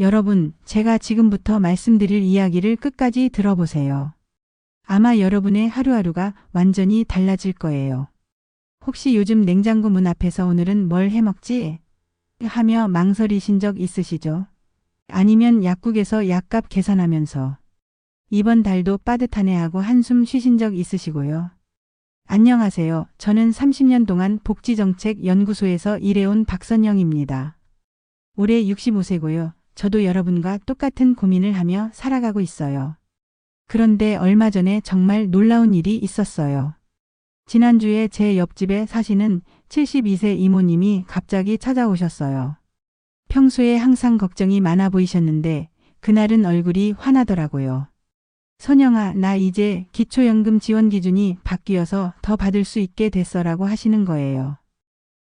여러분, 제가 지금부터 말씀드릴 이야기를 끝까지 들어보세요. 아마 여러분의 하루하루가 완전히 달라질 거예요. 혹시 요즘 냉장고 문 앞에서 오늘은 뭘 해먹지? 하며 망설이신 적 있으시죠? 아니면 약국에서 약값 계산하면서 이번 달도 빠듯하네 하고 한숨 쉬신 적 있으시고요. 안녕하세요. 저는 30년 동안 복지정책연구소에서 일해온 박선영입니다. 올해 65세고요. 저도 여러분과 똑같은 고민을 하며 살아가고 있어요. 그런데 얼마 전에 정말 놀라운 일이 있었어요. 지난주에 제 옆집에 사시는 72세 이모님이 갑자기 찾아오셨어요. 평소에 항상 걱정이 많아 보이셨는데 그날은 얼굴이 환하더라고요. 선영아, 나 이제 기초연금 지원 기준이 바뀌어서 더 받을 수 있게 됐어라고 하시는 거예요.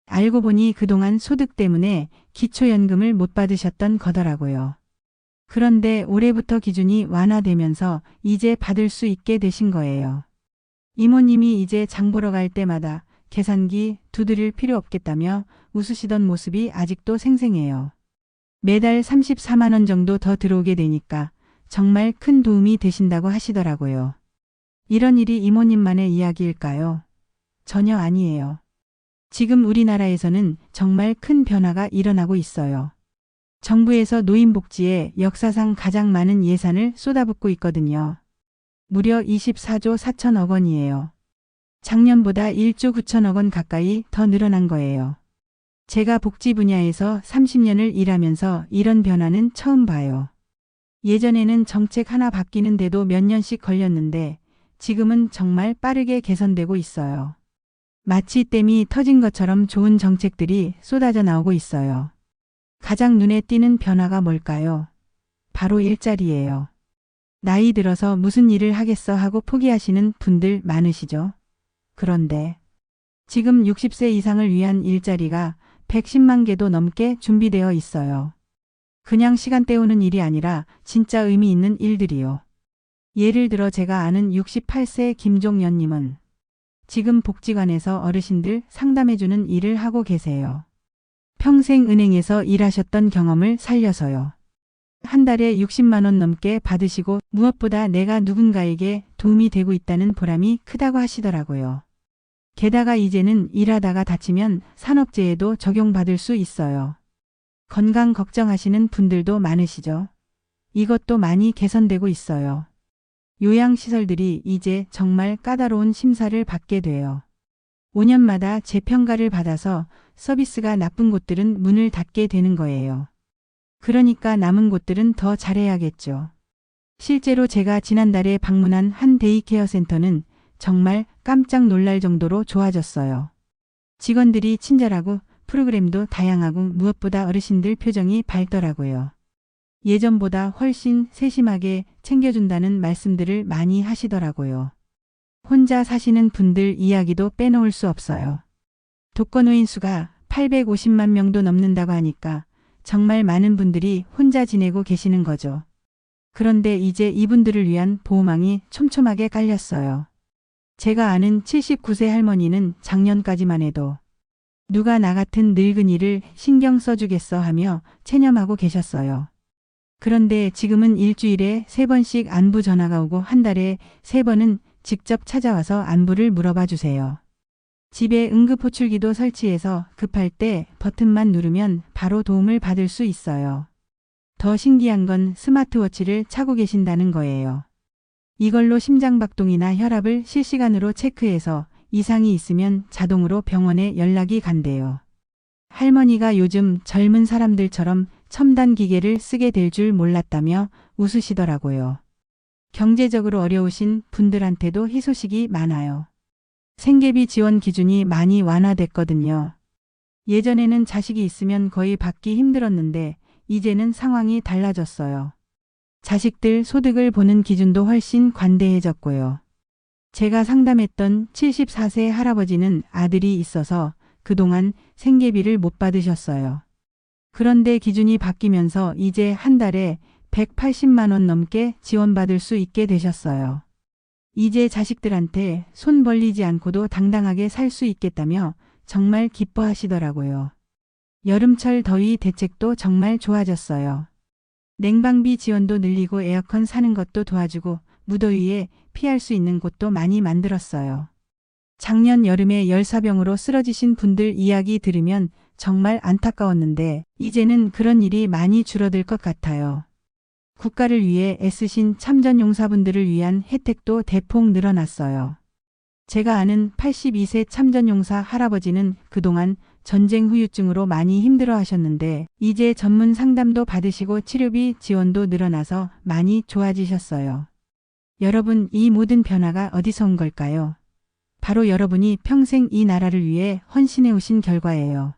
알고 보니 그동안 소득 때문에 기초연금을 못 받으셨던 거더라고요. 그런데 올해부터 기준이 완화되면서 이제 받을 수 있게 되신 거예요. 이모님이 이제 장 보러 갈 때마다 계산기 두드릴 필요 없겠다며 웃으시던 모습이 아직도 생생해요. 매달 34만 원 정도 더 들어오게 되니까 정말 큰 도움이 되신다고 하시더라고요. 이런 일이 이모님만의 이야기일까요? 전혀 아니에요. 지금 우리나라에서는 정말 큰 변화가 일어나고 있어요. 정부에서 노인복지에 역사상 가장 많은 예산을 쏟아붓고 있거든요. 무려 24조 4천억 원이에요. 작년보다 1조 9천억 원 가까이 더 늘어난 거예요. 제가 복지 분야에서 30년을 일하면서 이런 변화는 처음 봐요. 예전에는 정책 하나 바뀌는데도 몇 년씩 걸렸는데 지금은 정말 빠르게 개선되고 있어요. 마치 댐이 터진 것처럼 좋은 정책들이 쏟아져 나오고 있어요. 가장 눈에 띄는 변화가 뭘까요? 바로 일자리예요. 나이 들어서 무슨 일을 하겠어 하고 포기하시는 분들 많으시죠? 그런데 지금 60세 이상을 위한 일자리가 110만 개도 넘게 준비되어 있어요. 그냥 시간 때우는 일이 아니라 진짜 의미 있는 일들이요. 예를 들어 제가 아는 68세 김종연님은 지금 복지관에서 어르신들 상담해주는 일을 하고 계세요. 평생 은행에서 일하셨던 경험을 살려서요. 한 달에 60만 원 넘게 받으시고 무엇보다 내가 누군가에게 도움이 되고 있다는 보람이 크다고 하시더라고요. 게다가 이제는 일하다가 다치면 산업재해도 적용받을 수 있어요. 건강 걱정하시는 분들도 많으시죠? 이것도 많이 개선되고 있어요. 요양시설들이 이제 정말 까다로운 심사를 받게 돼요. 5년마다 재평가를 받아서 서비스가 나쁜 곳들은 문을 닫게 되는 거예요. 그러니까 남은 곳들은 더 잘해야겠죠. 실제로 제가 지난달에 방문한 한 데이케어 센터는 정말 깜짝 놀랄 정도로 좋아졌어요. 직원들이 친절하고 프로그램도 다양하고 무엇보다 어르신들 표정이 밝더라고요. 예전보다 훨씬 세심하게 챙겨준다는 말씀들을 많이 하시더라고요. 혼자 사시는 분들 이야기도 빼놓을 수 없어요. 독거노인 수가 850만 명도 넘는다고 하니까 정말 많은 분들이 혼자 지내고 계시는 거죠. 그런데 이제 이분들을 위한 보호망이 촘촘하게 깔렸어요. 제가 아는 79세 할머니는 작년까지만 해도 누가 나 같은 늙은이를 신경 써주겠어 하며 체념하고 계셨어요. 그런데 지금은 일주일에 세 번씩 안부 전화가 오고 한 달에 세 번은 직접 찾아와서 안부를 물어봐 주세요. 집에 응급 호출기도 설치해서 급할 때 버튼만 누르면 바로 도움을 받을 수 있어요. 더 신기한 건 스마트워치를 차고 계신다는 거예요. 이걸로 심장박동이나 혈압을 실시간으로 체크해서 이상이 있으면 자동으로 병원에 연락이 간대요. 할머니가 요즘 젊은 사람들처럼 첨단 기계를 쓰게 될 줄 몰랐다며 웃으시더라고요. 경제적으로 어려우신 분들한테도 희소식이 많아요. 생계비 지원 기준이 많이 완화됐거든요. 예전에는 자식이 있으면 거의 받기 힘들었는데 이제는 상황이 달라졌어요. 자식들 소득을 보는 기준도 훨씬 관대해졌고요. 제가 상담했던 74세 할아버지는 아들이 있어서 그동안 생계비를 못 받으셨어요. 그런데 기준이 바뀌면서 이제 한 달에 180만 원 넘게 지원받을 수 있게 되셨어요. 이제 자식들한테 손 벌리지 않고도 당당하게 살 수 있겠다며 정말 기뻐하시더라고요. 여름철 더위 대책도 정말 좋아졌어요. 냉방비 지원도 늘리고 에어컨 사는 것도 도와주고 무더위에 피할 수 있는 곳도 많이 만들었어요. 작년 여름에 열사병으로 쓰러지신 분들 이야기 들으면 정말 안타까웠는데 이제는 그런 일이 많이 줄어들 것 같아요. 국가를 위해 애쓰신 참전 용사분들을 위한 혜택도 대폭 늘어났어요. 제가 아는 82세 참전 용사 할아버지는 그동안 전쟁 후유증으로 많이 힘들어 하셨는데 이제 전문 상담도 받으시고 치료비 지원도 늘어나서 많이 좋아지셨어요. 여러분 이 모든 변화가 어디서 온 걸까요? 바로 여러분이 평생 이 나라를 위해 헌신해 오신 결과예요.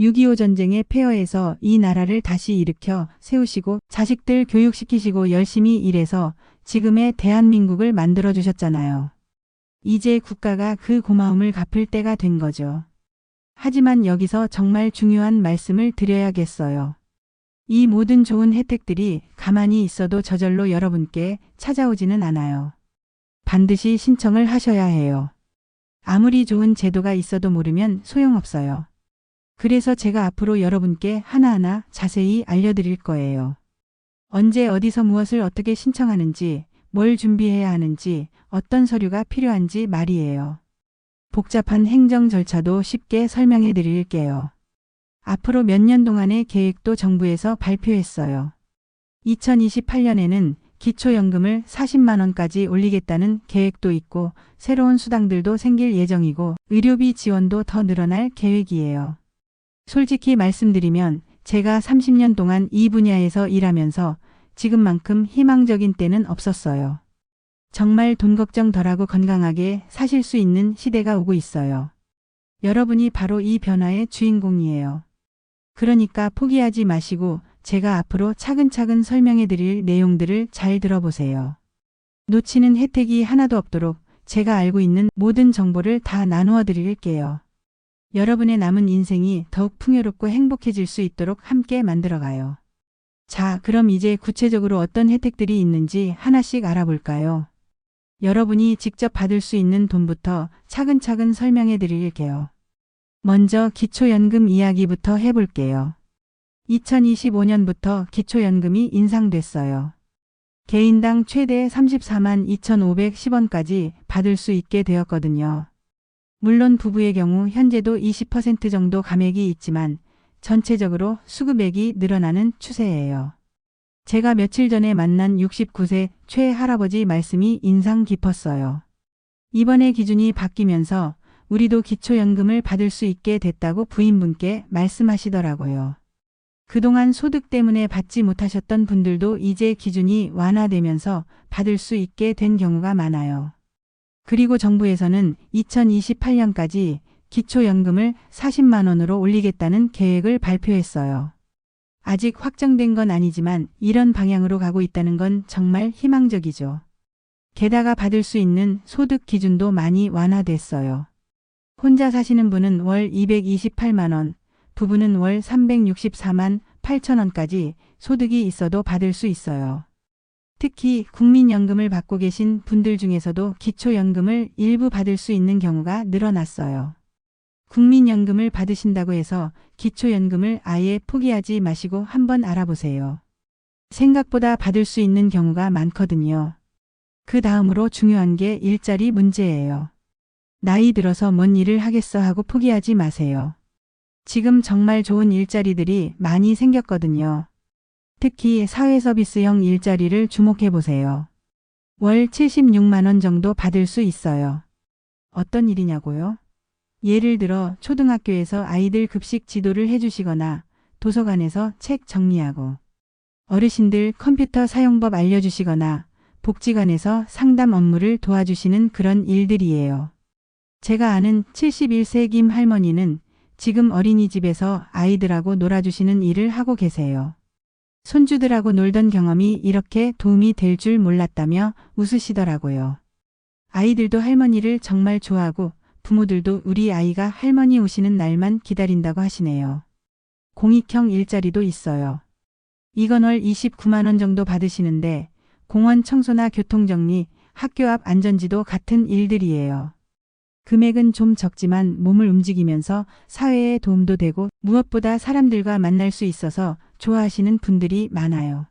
6.25 전쟁의 폐허에서 이 나라를 다시 일으켜 세우시고 자식들 교육시키시고 열심히 일해서 지금의 대한민국을 만들어 주셨잖아요. 이제 국가가 그 고마움을 갚을 때가 된 거죠. 하지만 여기서 정말 중요한 말씀을 드려야겠어요. 이 모든 좋은 혜택들이 가만히 있어도 저절로 여러분께 찾아오지는 않아요. 반드시 신청을 하셔야 해요. 아무리 좋은 제도가 있어도 모르면 소용없어요. 그래서 제가 앞으로 여러분께 하나하나 자세히 알려드릴 거예요. 언제 어디서 무엇을 어떻게 신청하는지, 뭘 준비해야 하는지, 어떤 서류가 필요한지 말이에요. 복잡한 행정 절차도 쉽게 설명해 드릴게요. 앞으로 몇 년 동안의 계획도 정부에서 발표했어요. 2028년에는 기초연금을 40만원까지 올리겠다는 계획도 있고 새로운 수당들도 생길 예정이고 의료비 지원도 더 늘어날 계획이에요. 솔직히 말씀드리면 제가 30년 동안 이 분야에서 일하면서 지금만큼 희망적인 때는 없었어요. 정말 돈 걱정 덜하고 건강하게 사실 수 있는 시대가 오고 있어요. 여러분이 바로 이 변화의 주인공이에요. 그러니까 포기하지 마시고 제가 앞으로 차근차근 설명해 드릴 내용들을 잘 들어보세요. 놓치는 혜택이 하나도 없도록 제가 알고 있는 모든 정보를 다 나누어 드릴게요. 여러분의 남은 인생이 더욱 풍요롭고 행복해질 수 있도록 함께 만들어가요. 자, 그럼 이제 구체적으로 어떤 혜택들이 있는지 하나씩 알아볼까요? 여러분이 직접 받을 수 있는 돈부터 차근차근 설명해 드릴게요. 먼저 기초연금 이야기부터 해볼게요. 2025년부터 기초연금이 인상됐어요. 개인당 최대 34만 2,510원까지 받을 수 있게 되었거든요. 물론 부부의 경우 현재도 20% 정도 감액이 있지만 전체적으로 수급액이 늘어나는 추세예요. 제가 며칠 전에 만난 69세 최 할아버지 말씀이 인상 깊었어요. 이번에 기준이 바뀌면서 우리도 기초연금을 받을 수 있게 됐다고 부인분께 말씀하시더라고요. 그동안 소득 때문에 받지 못하셨던 분들도 이제 기준이 완화되면서 받을 수 있게 된 경우가 많아요. 그리고 정부에서는 2028년까지 기초연금을 40만 원으로 올리겠다는 계획을 발표했어요. 아직 확정된 건 아니지만 이런 방향으로 가고 있다는 건 정말 희망적이죠. 게다가 받을 수 있는 소득 기준도 많이 완화됐어요. 혼자 사시는 분은 월 228만 원, 부부는 월 364만 8천 원까지 소득이 있어도 받을 수 있어요. 특히 국민연금을 받고 계신 분들 중에서도 기초연금을 일부 받을 수 있는 경우가 늘어났어요. 국민연금을 받으신다고 해서 기초연금을 아예 포기하지 마시고 한번 알아보세요. 생각보다 받을 수 있는 경우가 많거든요. 그 다음으로 중요한 게 일자리 문제예요. 나이 들어서 뭔 일을 하겠어 하고 포기하지 마세요. 지금 정말 좋은 일자리들이 많이 생겼거든요. 특히 사회서비스형 일자리를 주목해 보세요. 월 76만원 정도 받을 수 있어요. 어떤 일이냐고요? 예를 들어 초등학교에서 아이들 급식 지도를 해주시거나 도서관에서 책 정리하고 어르신들 컴퓨터 사용법 알려주시거나 복지관에서 상담 업무를 도와주시는 그런 일들이에요. 제가 아는 71세 김 할머니는 지금 어린이집에서 아이들하고 놀아주시는 일을 하고 계세요. 손주들하고 놀던 경험이 이렇게 도움이 될 줄 몰랐다며 웃으시더라고요. 아이들도 할머니를 정말 좋아하고 부모들도 우리 아이가 할머니 오시는 날만 기다린다고 하시네요. 공익형 일자리도 있어요. 이건 월 29만원 정도 받으시는데 공원 청소나 교통정리, 학교 앞 안전지도 같은 일들이에요. 금액은 좀 적지만 몸을 움직이면서 사회에 도움도 되고 무엇보다 사람들과 만날 수 있어서 좋아하시는 분들이 많아요.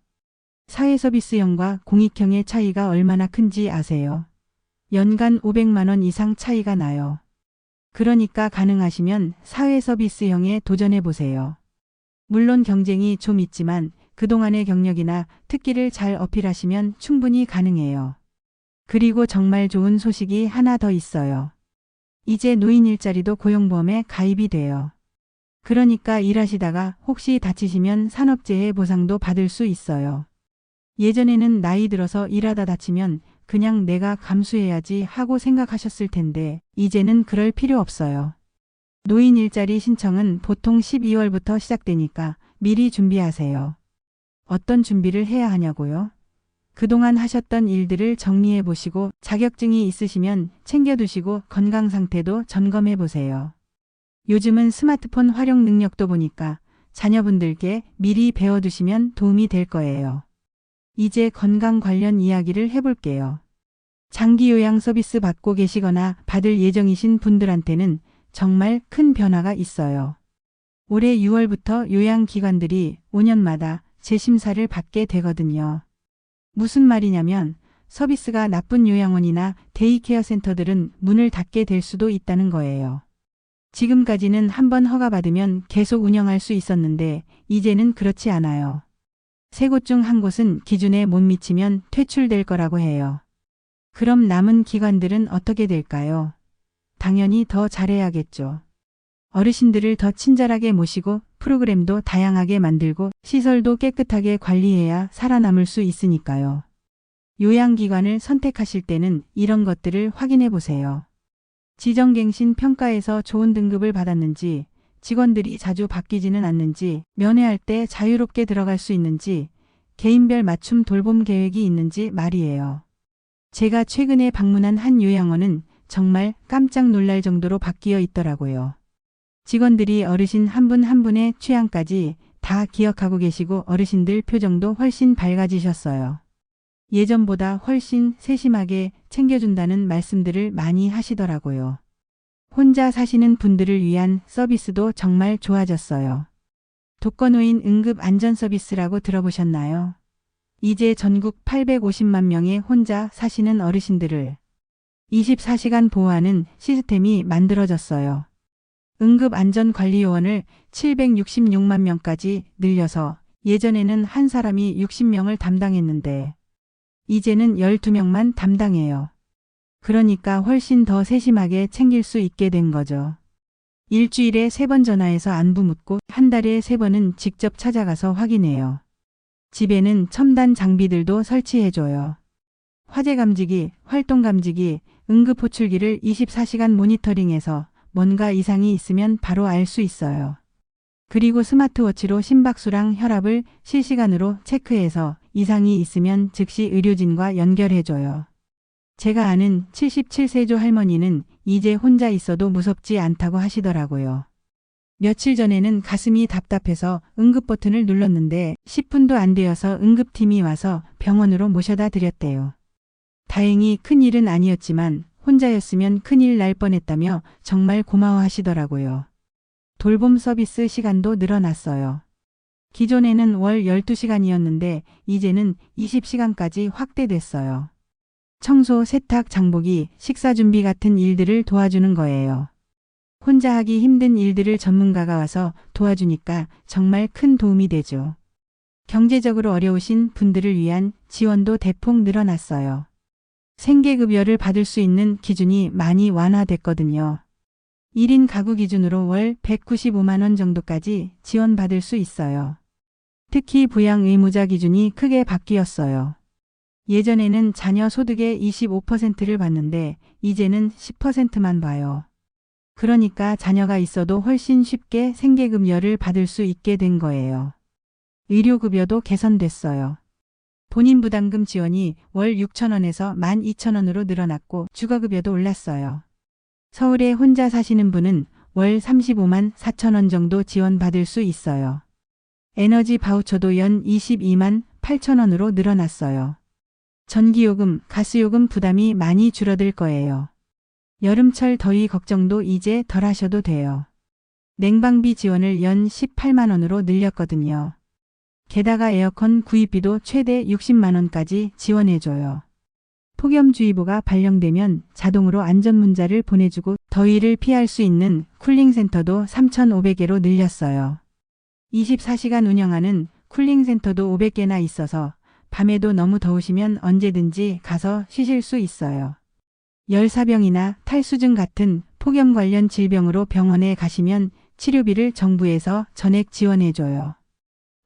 사회 서비스형과 공익형의 차이가 얼마나 큰지 아세요? 연간 500만 원 이상 차이가 나요. 그러니까 가능하시면 사회 서비스형에 도전해 보세요. 물론 경쟁이 좀 있지만 그동안의 경력이나 특기를 잘 어필하시면 충분히 가능해요. 그리고 정말 좋은 소식이 하나 더 있어요. 이제 노인 일자리도 고용보험에 가입이 돼요. 그러니까 일하시다가 혹시 다치시면 산업재해 보상도 받을 수 있어요. 예전에는 나이 들어서 일하다 다치면 그냥 내가 감수해야지 하고 생각하셨을 텐데 이제는 그럴 필요 없어요. 노인 일자리 신청은 보통 12월부터 시작되니까 미리 준비하세요. 어떤 준비를 해야 하냐고요? 그동안 하셨던 일들을 정리해 보시고 자격증이 있으시면 챙겨두시고 건강 상태도 점검해 보세요. 요즘은 스마트폰 활용 능력도 보니까 자녀분들께 미리 배워두시면 도움이 될 거예요. 이제 건강 관련 이야기를 해볼게요. 장기 요양 서비스 받고 계시거나 받을 예정이신 분들한테는 정말 큰 변화가 있어요. 올해 6월부터 요양기관들이 5년마다 재심사를 받게 되거든요. 무슨 말이냐면 서비스가 나쁜 요양원이나 데이케어 센터들은 문을 닫게 될 수도 있다는 거예요. 지금까지는 한번 허가받으면 계속 운영할 수 있었는데 이제는 그렇지 않아요. 세 곳 중 한 곳은 기준에 못 미치면 퇴출될 거라고 해요. 그럼 남은 기관들은 어떻게 될까요? 당연히 더 잘해야겠죠. 어르신들을 더 친절하게 모시고 프로그램도 다양하게 만들고 시설도 깨끗하게 관리해야 살아남을 수 있으니까요. 요양기관을 선택하실 때는 이런 것들을 확인해 보세요. 지정갱신 평가에서 좋은 등급을 받았는지, 직원들이 자주 바뀌지는 않는지, 면회할 때 자유롭게 들어갈 수 있는지, 개인별 맞춤 돌봄 계획이 있는지 말이에요. 제가 최근에 방문한 한 요양원은 정말 깜짝 놀랄 정도로 바뀌어 있더라고요. 직원들이 어르신 한분한 분의 취향까지 다 기억하고 계시고 어르신들 표정도 훨씬 밝아지셨어요. 예전보다 훨씬 세심하게 챙겨준다는 말씀들을 많이 하시더라고요. 혼자 사시는 분들을 위한 서비스도 정말 좋아졌어요. 독거노인 응급 안전 서비스라고 들어보셨나요? 이제 전국 850만 명의 혼자 사시는 어르신들을 24시간 보호하는 시스템이 만들어졌어요. 응급안전관리요원을 766만 명까지 늘려서 예전에는 한 사람이 60명을 담당했는데 이제는 12명만 담당해요. 그러니까 훨씬 더 세심하게 챙길 수 있게 된 거죠. 일주일에 세 번 전화해서 안부 묻고 한 달에 세 번은 직접 찾아가서 확인해요. 집에는 첨단 장비들도 설치해줘요. 화재 감지기, 활동 감지기, 응급 호출기를 24시간 모니터링해서 뭔가 이상이 있으면 바로 알 수 있어요. 그리고 스마트워치로 심박수랑 혈압을 실시간으로 체크해서 이상이 있으면 즉시 의료진과 연결해줘요. 제가 아는 77세조 할머니는 이제 혼자 있어도 무섭지 않다고 하시더라고요. 며칠 전에는 가슴이 답답해서 응급 버튼을 눌렀는데 10분도 안 되어서 응급팀이 와서 병원으로 모셔다 드렸대요. 다행히 큰 일은 아니었지만 혼자였으면 큰일 날 뻔했다며 정말 고마워하시더라고요. 돌봄 서비스 시간도 늘어났어요. 기존에는 월 12시간이었는데 이제는 20시간까지 확대됐어요. 청소, 세탁, 장보기, 식사 준비 같은 일들을 도와주는 거예요. 혼자 하기 힘든 일들을 전문가가 와서 도와주니까 정말 큰 도움이 되죠. 경제적으로 어려우신 분들을 위한 지원도 대폭 늘어났어요. 생계급여를 받을 수 있는 기준이 많이 완화됐거든요. 1인 가구 기준으로 월 195만원 정도까지 지원받을 수 있어요. 특히 부양 의무자 기준이 크게 바뀌었어요. 예전에는 자녀 소득의 25%를 받는데 이제는 10%만 봐요. 그러니까 자녀가 있어도 훨씬 쉽게 생계급여를 받을 수 있게 된 거예요. 의료급여도 개선됐어요. 본인 부담금 지원이 월 6천원에서 12,000원으로 늘어났고 주거급여도 올랐어요. 서울에 혼자 사시는 분은 월 35만 4천원 정도 지원받을 수 있어요. 에너지 바우처도 연 22만 8천원으로 늘어났어요. 전기요금, 가스요금 부담이 많이 줄어들 거예요. 여름철 더위 걱정도 이제 덜 하셔도 돼요. 냉방비 지원을 연 18만원으로 늘렸거든요. 게다가 에어컨 구입비도 최대 60만 원까지 지원해줘요. 폭염주의보가 발령되면 자동으로 안전문자를 보내주고 더위를 피할 수 있는 쿨링센터도 3,500개로 늘렸어요. 24시간 운영하는 쿨링센터도 500개나 있어서 밤에도 너무 더우시면 언제든지 가서 쉬실 수 있어요. 열사병이나 탈수증 같은 폭염 관련 질병으로 병원에 가시면 치료비를 정부에서 전액 지원해줘요.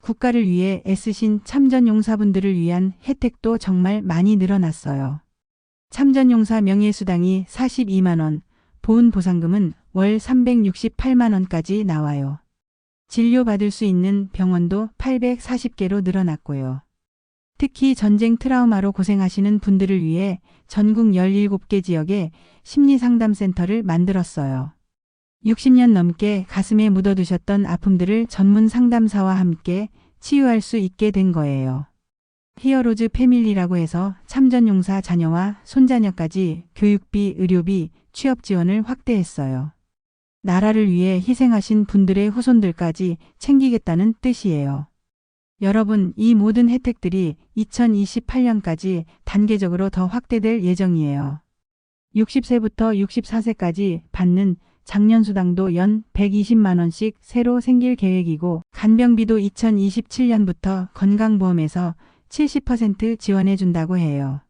국가를 위해 애쓰신 참전용사분들을 위한 혜택도 정말 많이 늘어났어요. 참전용사 명예수당이 42만원, 보훈보상금은 월 368만원까지 나와요. 진료받을 수 있는 병원도 840개로 늘어났고요. 특히 전쟁 트라우마로 고생하시는 분들을 위해 전국 17개 지역에 심리상담센터를 만들었어요. 60년 넘게 가슴에 묻어두셨던 아픔들을 전문 상담사와 함께 치유할 수 있게 된 거예요. 히어로즈 패밀리라고 해서 참전용사 자녀와 손자녀까지 교육비, 의료비, 취업 지원을 확대했어요. 나라를 위해 희생하신 분들의 후손들까지 챙기겠다는 뜻이에요. 여러분, 이 모든 혜택들이 2028년까지 단계적으로 더 확대될 예정이에요. 60세부터 64세까지 받는 장년수당도 연 120만원씩 새로 생길 계획이고, 간병비도 2027년부터 건강보험에서 70% 지원해준다고 해요.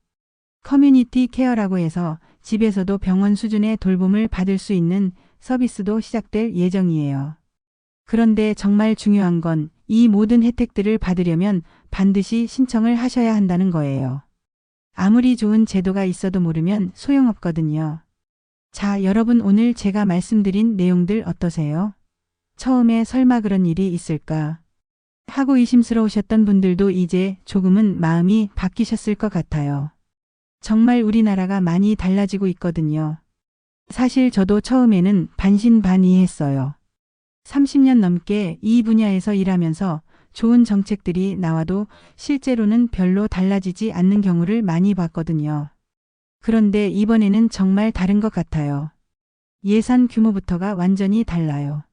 커뮤니티 케어라고 해서 집에서도 병원 수준의 돌봄을 받을 수 있는 서비스도 시작될 예정이에요. 그런데 정말 중요한 건 이 모든 혜택들을 받으려면 반드시 신청을 하셔야 한다는 거예요. 아무리 좋은 제도가 있어도 모르면 소용없거든요. 자, 여러분 오늘 제가 말씀드린 내용들 어떠세요? 처음에 설마 그런 일이 있을까? 하고 의심스러우셨던 분들도 이제 조금은 마음이 바뀌셨을 것 같아요. 정말 우리나라가 많이 달라지고 있거든요. 사실 저도 처음에는 반신반의했어요. 30년 넘게 이 분야에서 일하면서 좋은 정책들이 나와도 실제로는 별로 달라지지 않는 경우를 많이 봤거든요. 그런데 이번에는 정말 다른 것 같아요. 예산 규모부터가 완전히 달라요.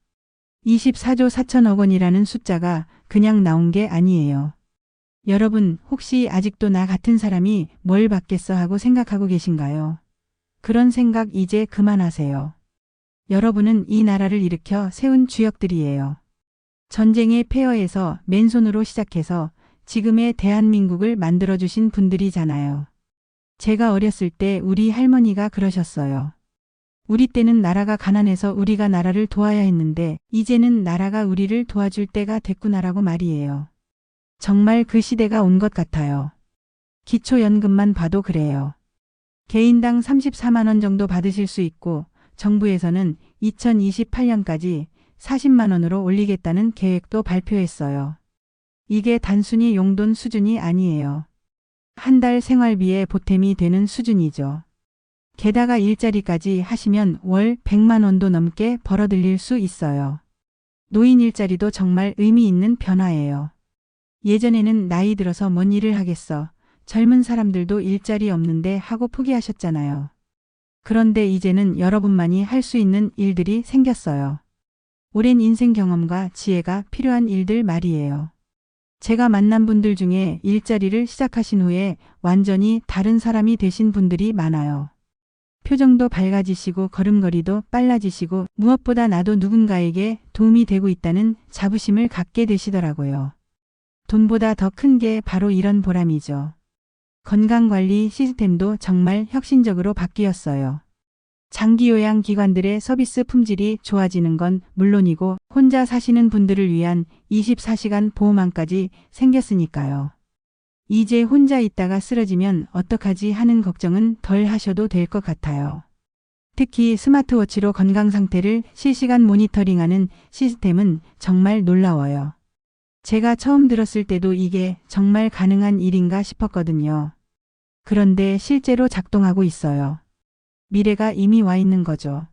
24조 4천억 원이라는 숫자가 그냥 나온 게 아니에요. 여러분, 혹시 아직도 나 같은 사람이 뭘 받겠어 하고 생각하고 계신가요? 그런 생각 이제 그만하세요. 여러분은 이 나라를 일으켜 세운 주역들이에요. 전쟁의 폐허에서 맨손으로 시작해서 지금의 대한민국을 만들어주신 분들이잖아요. 제가 어렸을 때 우리 할머니가 그러셨어요. 우리 때는 나라가 가난해서 우리가 나라를 도와야 했는데 이제는 나라가 우리를 도와줄 때가 됐구나라고 말이에요. 정말 그 시대가 온 것 같아요. 기초연금만 봐도 그래요. 개인당 34만 원 정도 받으실 수 있고 정부에서는 2028년까지 40만 원으로 올리겠다는 계획도 발표했어요. 이게 단순히 용돈 수준이 아니에요. 한 달 생활비에 보탬이 되는 수준이죠. 게다가 일자리까지 하시면 월 100만 원도 넘게 벌어들일 수 있어요. 노인 일자리도 정말 의미 있는 변화예요. 예전에는 나이 들어서 뭔 일을 하겠어. 젊은 사람들도 일자리 없는데 하고 포기하셨잖아요. 그런데 이제는 여러분만이 할 수 있는 일들이 생겼어요. 오랜 인생 경험과 지혜가 필요한 일들 말이에요. 제가 만난 분들 중에 일자리를 시작하신 후에 완전히 다른 사람이 되신 분들이 많아요. 표정도 밝아지시고 걸음걸이도 빨라지시고 무엇보다 나도 누군가에게 도움이 되고 있다는 자부심을 갖게 되시더라고요. 돈보다 더 큰 게 바로 이런 보람이죠. 건강관리 시스템도 정말 혁신적으로 바뀌었어요. 장기요양 기관들의 서비스 품질이 좋아지는 건 물론이고 혼자 사시는 분들을 위한 24시간 보호망까지 생겼으니까요. 이제 혼자 있다가 쓰러지면 어떡하지 하는 걱정은 덜 하셔도 될 것 같아요. 특히 스마트워치로 건강 상태를 실시간 모니터링하는 시스템은 정말 놀라워요. 제가 처음 들었을 때도 이게 정말 가능한 일인가 싶었거든요. 그런데 실제로 작동하고 있어요. 미래가 이미 와 있는 거죠.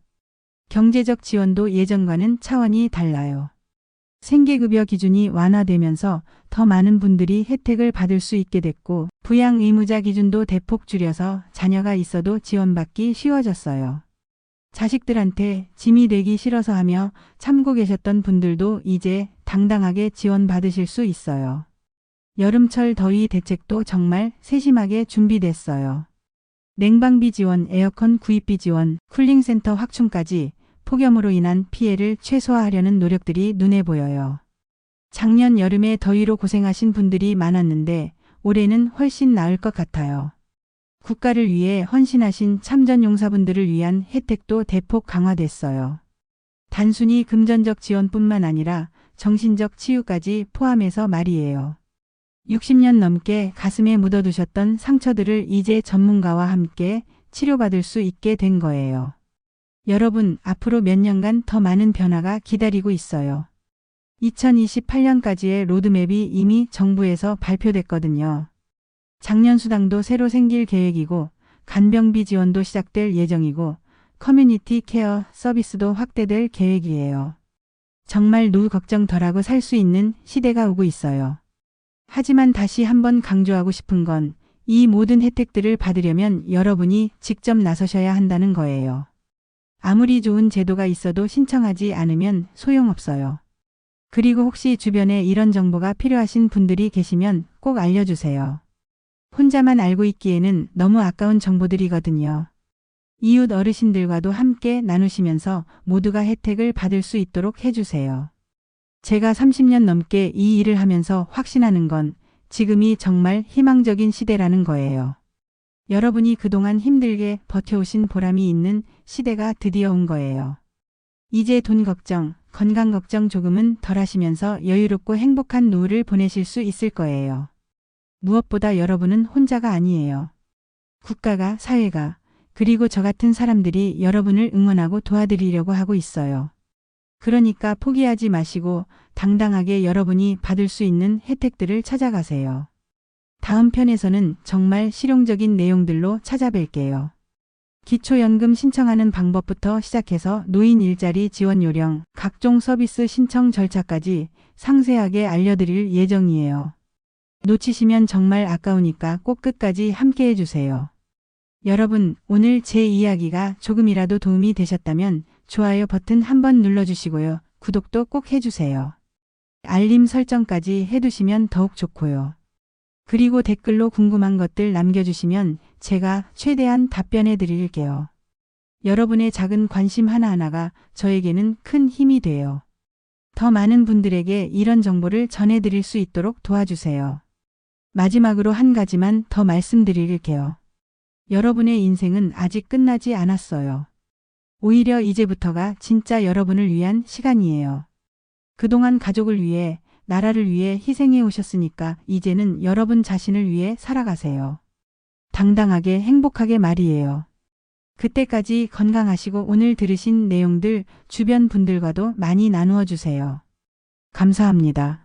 경제적 지원도 예전과는 차원이 달라요. 생계급여 기준이 완화되면서 더 많은 분들이 혜택을 받을 수 있게 됐고 부양 의무자 기준도 대폭 줄여서 자녀가 있어도 지원받기 쉬워졌어요. 자식들한테 짐이 되기 싫어서 하며 참고 계셨던 분들도 이제 당당하게 지원받으실 수 있어요. 여름철 더위 대책도 정말 세심하게 준비됐어요. 냉방비 지원, 에어컨 구입비 지원, 쿨링센터 확충까지 폭염으로 인한 피해를 최소화하려는 노력들이 눈에 보여요. 작년 여름에 더위로 고생하신 분들이 많았는데 올해는 훨씬 나을 것 같아요. 국가를 위해 헌신하신 참전 용사분들을 위한 혜택도 대폭 강화됐어요. 단순히 금전적 지원뿐만 아니라 정신적 치유까지 포함해서 말이에요. 60년 넘게 가슴에 묻어두셨던 상처들을 이제 전문가와 함께 치료받을 수 있게 된 거예요. 여러분, 앞으로 몇 년간 더 많은 변화가 기다리고 있어요. 2028년까지의 로드맵이 이미 정부에서 발표됐거든요. 작년 수당도 새로 생길 계획이고 간병비 지원도 시작될 예정이고 커뮤니티 케어 서비스도 확대될 계획이에요. 정말 노후 걱정 덜하고 살 수 있는 시대가 오고 있어요. 하지만 다시 한번 강조하고 싶은 건 이 모든 혜택들을 받으려면 여러분이 직접 나서셔야 한다는 거예요. 아무리 좋은 제도가 있어도 신청하지 않으면 소용없어요. 그리고 혹시 주변에 이런 정보가 필요하신 분들이 계시면 꼭 알려주세요. 혼자만 알고 있기에는 너무 아까운 정보들이거든요. 이웃 어르신들과도 함께 나누시면서 모두가 혜택을 받을 수 있도록 해주세요. 제가 30년 넘게 이 일을 하면서 확신하는 건 지금이 정말 희망적인 시대라는 거예요. 여러분이 그동안 힘들게 버텨오신 보람이 있는 시대가 드디어 온 거예요. 이제 돈 걱정, 건강 걱정 조금은 덜 하시면서 여유롭고 행복한 노후를 보내실 수 있을 거예요. 무엇보다 여러분은 혼자가 아니에요. 국가가, 사회가, 그리고 저 같은 사람들이 여러분을 응원하고 도와드리려고 하고 있어요. 그러니까 포기하지 마시고 당당하게 여러분이 받을 수 있는 혜택들을 찾아가세요. 다음 편에서는 정말 실용적인 내용들로 찾아뵐게요. 기초연금 신청하는 방법부터 시작해서 노인 일자리 지원 요령, 각종 서비스 신청 절차까지 상세하게 알려드릴 예정이에요. 놓치시면 정말 아까우니까 꼭 끝까지 함께 해주세요. 여러분, 오늘 제 이야기가 조금이라도 도움이 되셨다면 좋아요 버튼 한번 눌러주시고요. 구독도 꼭 해주세요. 알림 설정까지 해두시면 더욱 좋고요. 그리고 댓글로 궁금한 것들 남겨주시면 제가 최대한 답변해 드릴게요. 여러분의 작은 관심 하나하나가 저에게는 큰 힘이 돼요. 더 많은 분들에게 이런 정보를 전해드릴 수 있도록 도와주세요. 마지막으로 한 가지만 더 말씀드릴게요. 여러분의 인생은 아직 끝나지 않았어요. 오히려 이제부터가 진짜 여러분을 위한 시간이에요. 그동안 가족을 위해, 나라를 위해 희생해 오셨으니까 이제는 여러분 자신을 위해 살아가세요. 당당하게 행복하게 말이에요. 그때까지 건강하시고 오늘 들으신 내용들 주변 분들과도 많이 나누어 주세요. 감사합니다.